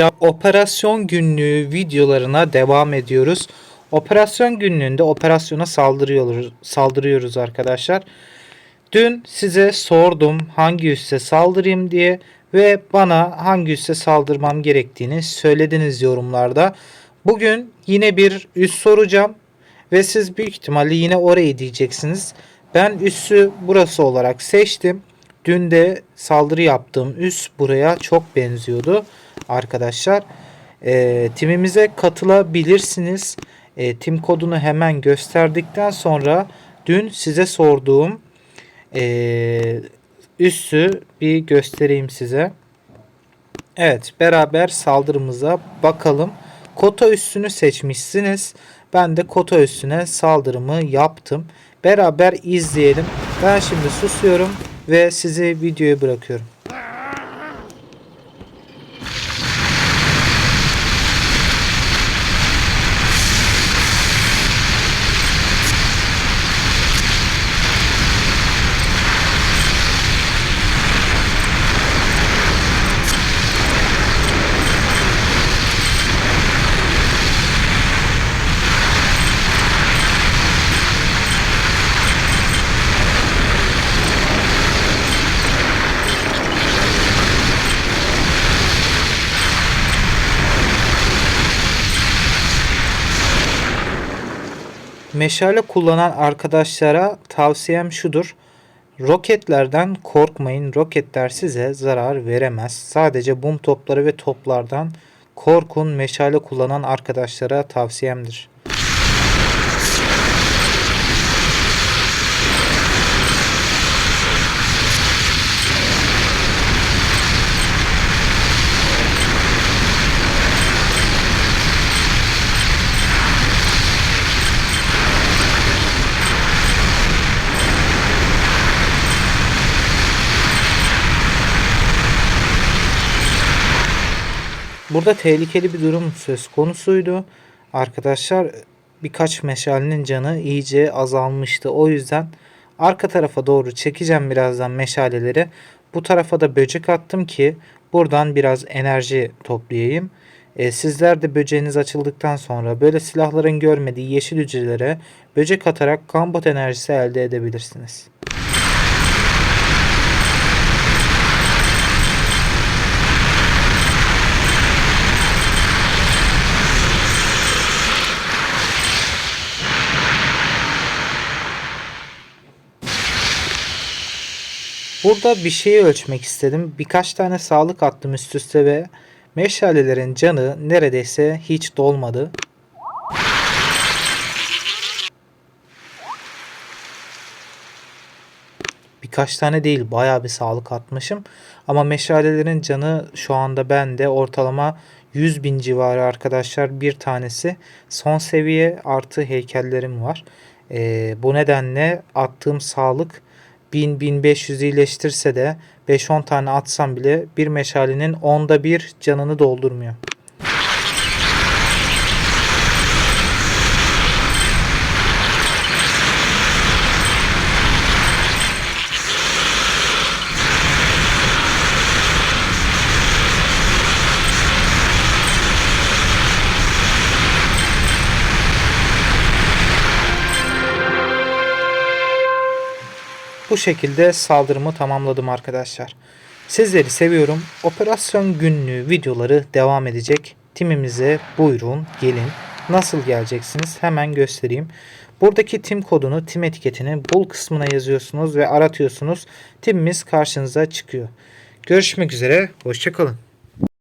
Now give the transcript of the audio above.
arkadaşlar operasyon günlüğü videolarına devam ediyoruz. Operasyon günlüğünde operasyona saldırıyoruz, saldırıyoruz arkadaşlar. Dün size sordum hangi üsse saldırayım diye ve bana hangi üsse saldırmam gerektiğini söylediniz yorumlarda. Bugün yine bir üs soracağım ve siz büyük ihtimalle yine orayı diyeceksiniz. Ben üssü burası olarak seçtim. Dün de saldırı yaptığım üs buraya çok benziyordu arkadaşlar. E, timimize katılabilirsiniz. E, tim kodunu hemen gösterdikten sonra dün size sorduğum e, üssü bir göstereyim size. Evet beraber saldırımıza bakalım. Kota üssünü seçmişsiniz. Ben de kota üssüne saldırımı yaptım. Beraber izleyelim. Ben şimdi susuyorum ve sizi videoya bırakıyorum. Meşale kullanan arkadaşlara tavsiyem şudur. Roketlerden korkmayın. Roketler size zarar veremez. Sadece bum topları ve toplardan korkun. Meşale kullanan arkadaşlara tavsiyemdir. Burada tehlikeli bir durum söz konusuydu. Arkadaşlar birkaç meşalenin canı iyice azalmıştı. O yüzden arka tarafa doğru çekeceğim birazdan meşaleleri. Bu tarafa da böcek attım ki buradan biraz enerji toplayayım. E, sizler de böceğiniz açıldıktan sonra böyle silahların görmediği yeşil hücrelere böcek atarak combat enerjisi elde edebilirsiniz. Burada bir şeyi ölçmek istedim. Birkaç tane sağlık attım üst üste ve meşalelerin canı neredeyse hiç dolmadı. Birkaç tane değil bayağı bir sağlık atmışım. Ama meşalelerin canı şu anda bende ortalama 100 bin civarı arkadaşlar bir tanesi. Son seviye artı heykellerim var. Ee, bu nedenle attığım sağlık 1000-1500 iyileştirse de 5-10 tane atsam bile bir meşalenin onda bir canını doldurmuyor. Bu şekilde saldırımı tamamladım arkadaşlar. Sizleri seviyorum. Operasyon günlüğü videoları devam edecek. Timimize buyurun gelin. Nasıl geleceksiniz hemen göstereyim. Buradaki tim kodunu tim etiketini bul kısmına yazıyorsunuz ve aratıyorsunuz. Timimiz karşınıza çıkıyor. Görüşmek üzere. Hoşçakalın.